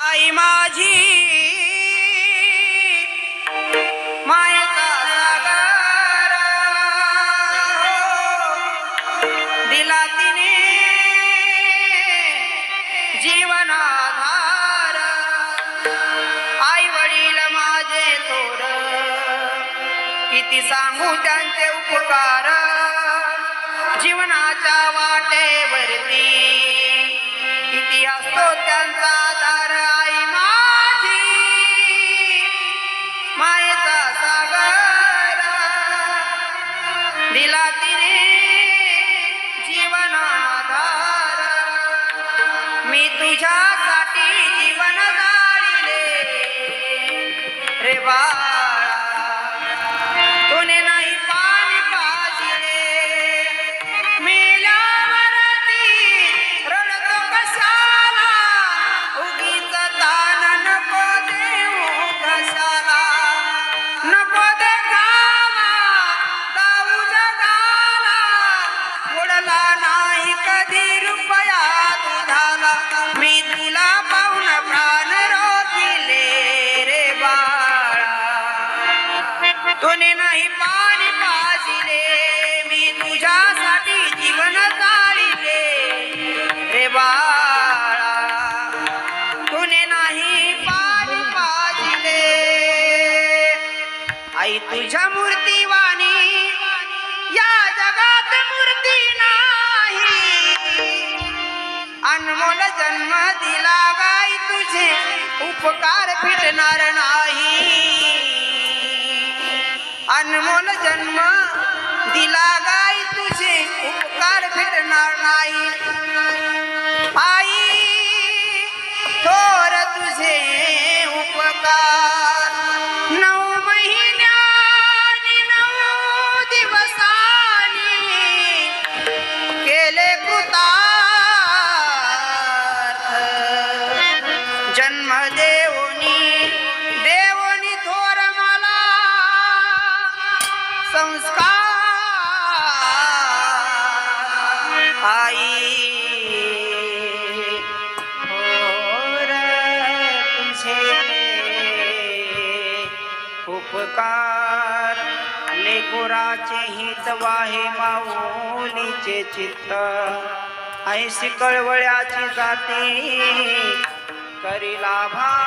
आई माझी मायका सागर. दिला तिने जीवनाधार. आई वडील माझे थोर किती सांगू त्यांचे उपकार. जीवनाच्या वाटेवरती किती त्यांचा आधार आई माझी. मायेचा सागर. दिला तिने जीवनाधार. मी तुझ्यासाठी जीवन जाळीले रे बाळा तुने नाही पाणी पाजिले, मी तुझ्यासाठी जीवन जाळीले रे बाळा, तुने नाही पाणी पाजिले. आई तुझ्या मूर्तीवाणी, या जगात मूर्ती नाही. अनमोल जन्म दिला गाई तुझे, उपकार फिटणार नाही. अनमोल जन्म दिला गाई तुझे उपकार भेटणार नाही. आई थोर तुझे उपकार. नऊ महिन्यानी नऊ दिवसानी केले कृतार्थ. जन्म देव उपकार। लेकुराचे हित वाहे माऊलीचे चित्त। ऐशी कळवळ्याची जाती करी लाभा।